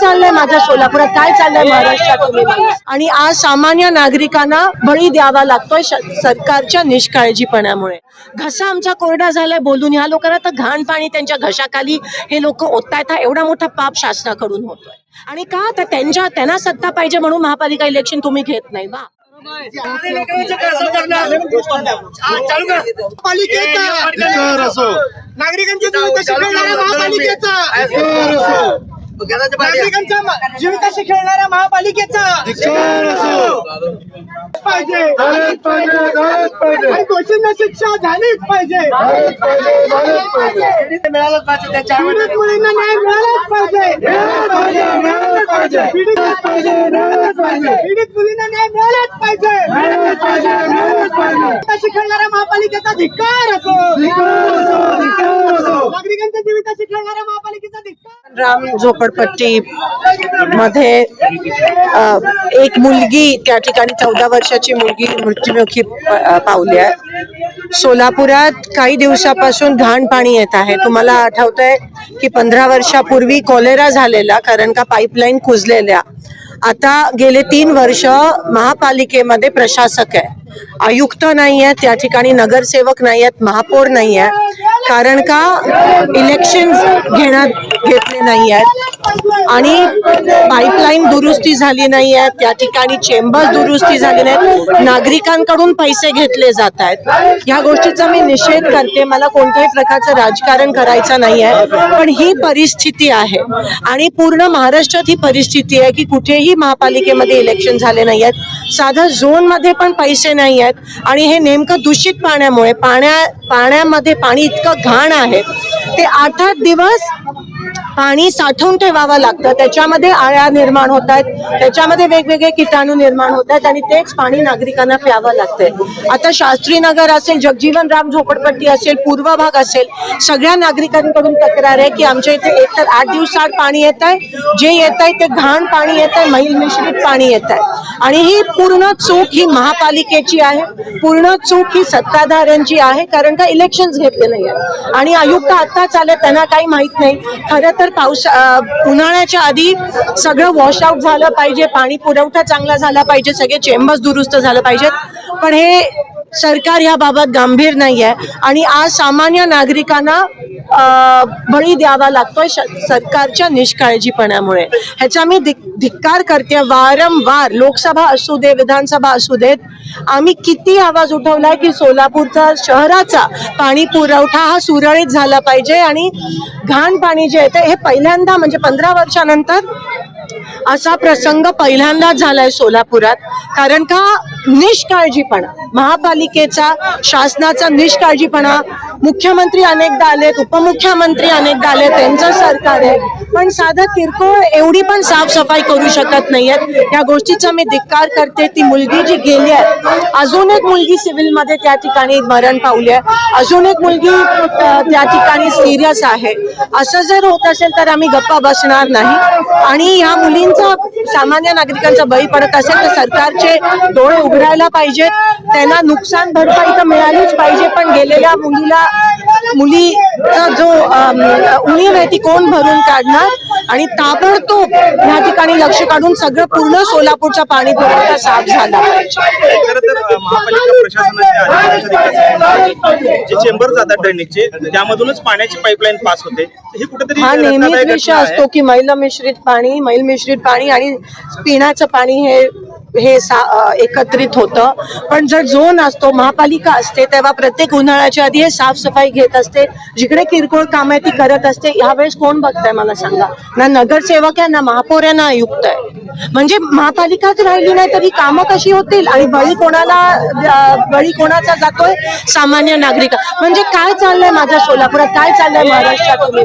चाललंय माझ्या सोलापुरात? काय चाललंय महाराष्ट्रात? आणि आज सामान्य नागरिकांना बळी द्यावा लागतोय सरकारच्या निष्काळजीपणामुळे. घसा आमचा कोरडा झालाय बोलून. ह्या लोकांना तर घाण पाणी त्यांच्या घशाखाली हे लोक ओततायत. हा एवढा मोठा पाप शासनाकडून होतोय. आणि का तर त्यांच्या त्यांना सत्ता पाहिजे म्हणून महापालिका इलेक्शन तुम्ही घेत नाही बा. नागरिकांची नागरिकांच्या जीविताशी खेळणाऱ्या महापालिकेचा पाहिजे. झालेच पाहिजे झालेच पाहिजे आणि दोषींना शिक्षा झालीच पाहिजे. झालेच पाहिजे झालेच पाहिजे. मिळालंच पाहिजे पीडित मुलींना न्याय मिळालाच पाहिजे. मिळालंच पाहिजे मिळालंच पाहिजे. पीडित पाहिजे मिळालंच पाहिजे. पीडित मुलींना न्याय मिळालाच पाहिजे. मिळालंच पाहिजे मिळालंच पाहिजे. जीविताशी खेळणाऱ्या महापालिकेचा धिक्कार असो अधिकार असो अधिकार असो नागरिकांच्या जीविताशी खेळणाऱ्या महापालिकेचा धिक्कार राम झोपडपट्टी मध्ये एक मुलगी त्या ठिकाणी चौदा वर्षाची मुलगी मृत्युमुखी पावली आहे. सोलापुरात काही दिवसापासून घाण पाणी येत आहे. तुम्हाला आठवतंय की पंधरा वर्षापूर्वी कॉलेरा झालेला कारण का पाईपलाईन कुजलेल्या आता गेले तीन वर्ष महापालिकेमध्ये प्रशासक आहे. आयुक्त नाही आहेत त्या ठिकाणी नगरसेवक नाही आहेत महापौर नाही आहे कारण का? इलेक्शन घेण्यात घेतले नाही आहेत आणि पाईपलाईन दुरुस्ती झाली नाही आहे त्या ठिकाणी चेंबर दुरुस्ती झाली नाहीत. नागरिकांकडून पैसे घेतले जात आहेत. ह्या गोष्टीचा मी निषेध करते. मला कोणत्याही प्रकारचं राजकारण करायचं नाही आहे. पण ही परिस्थिती आहे. आणि पूर्ण महाराष्ट्रात ही परिस्थिती आहे की कुठेही महापालिकेमध्ये इलेक्शन झाले नाही आहेत. साधा झोनमध्ये पण पैसे नाही आहेत. आणि हे नेमकं दूषित पाण्यामुळे पाण्या पाण्यामध्ये पाणी इतकं घाण आहे. ते आठ आठ दिवस पाणी साठवून ठेवावं लागतं. त्याच्यामध्ये आळ्या निर्माण होत आहेत. त्याच्यामध्ये वेगवेगळे किटाणू निर्माण होत आहेत आणि तेच पाणी नागरिकांना प्यावं लागतंय. आता शास्त्री नगर असेल जगजीवन राम झोपडपट्टी असेल पूर्व भाग असेल सगळ्या नागरिकांकडून तक्रार आहे की आमच्या इथे एकतर आठ दिवसाआड पाणी येत आहे जे येत आहे ते घाण पाणी येत आहे मैल मिश्रित पाणी येत आहे आणि ही पूर्ण चूक ही महापालिकेची आहे. पूर्ण चूक ही सत्ताधाऱ्यांची आहे कारण का इलेक्शन घेतले नाही आहे आणि आयुक्त आत्ताच आले त्यांना काही माहीत नाही. खरं तर पाऊस उन्हाळ्याच्या आधी सगळं वॉश आउट झालं पाहिजे पाणी पुरवठा चांगला झाला पाहिजे सगळे चेंबर्स दुरुस्त झालं पाहिजेत. पण हे सरकार याबाबत गंभीर नाही आहे आणि आज सामान्य नागरिकांना अं, बळी द्यावा लागतोय सरकारच्या निष्काळजीपणामुळे. ह्याचा मी धिक- धिक्कार करते वारंवार लोकसभा असू दे विधानसभा असू देत आम्ही किती आवाज उठवलाय की सोलापूरचा शहराचा पाणी पुरवठा हा सुरळीत झाला पाहिजे आणि घाण पाणी जे येतं हे पहिल्यांदा म्हणजे पंधरा वर्षानंतर असा प्रसंग पहिल्यांदाच झालाय सोलापुरात. कारण का निष्काळजीपणा. महापालिकेचा शासनाचा निष्काळजीपणा मुख्यमंत्री अनेकदा आलेत उपमुख्यमंत्री अनेकदा आले त्यांचं सरकार आहे. पण साधं किरकोळ एवढी पण साफसफाई करू शकत नाहीयेत. या गोष्टीचा मी धिक्कार करते. ती मुलगी जी गेली आहे अजून एक मुलगी सिव्हिलमध्ये त्या ठिकाणी मरण पावली आहे. अजून एक मुलगी त्या ठिकाणी सिरियस आहे. असं जर होत असेल तर आम्ही गप्पा बसणार नाही. आणि ह्या मुलींचा सामान्य नागरिकांचा बळी पडत असेल तर सरकारचे डोळे उघडायला पाहिजेत. त्यांना नुकसान भरपाई तर मिळालीच पाहिजे पण गेलेल्या मुलीला मुलीचा जो उणीव आहे ती कोण भरून काढणार? आणि ताबडतोब या ठिकाणी लक्ष काढून सगळं पूर्ण सोलापूरचा पाणी पुरवठा साफ झाला. महापालिका चेंबर जातात ड्रेनेजचे त्यामधूनच पाण्याची पाईपलाईन पास होते. ही कुठेतरी हा नेहमीच विषय. असतो की मैल मिश्रित पाणी मैल मिश्रित पाणी आणि पिण्याचं पाणी हे हे सा एकत्रित होतं. पण जर झोन असतो महापालिका असते तेव्हा प्रत्येक उन्हाळ्याच्या आधी हे साफसफाई घेत असते. जिकडे किरकोळ काम आहे ती करत असते. यावेळेस कोण बघताय मला सांगा? ना नगरसेवक आहे ना महापौर आहे ना आयुक्त आहे. म्हणजे महापालिकाच राहिली नाही तर ही कामं कशी होतील? आणि बळी कोणाला बळी कोणाचा जातोय? सामान्य नागरिक. म्हणजे काय चाललंय माझ्या सोलापुरात? काय चाललंय महाराष्ट्रात तुम्ही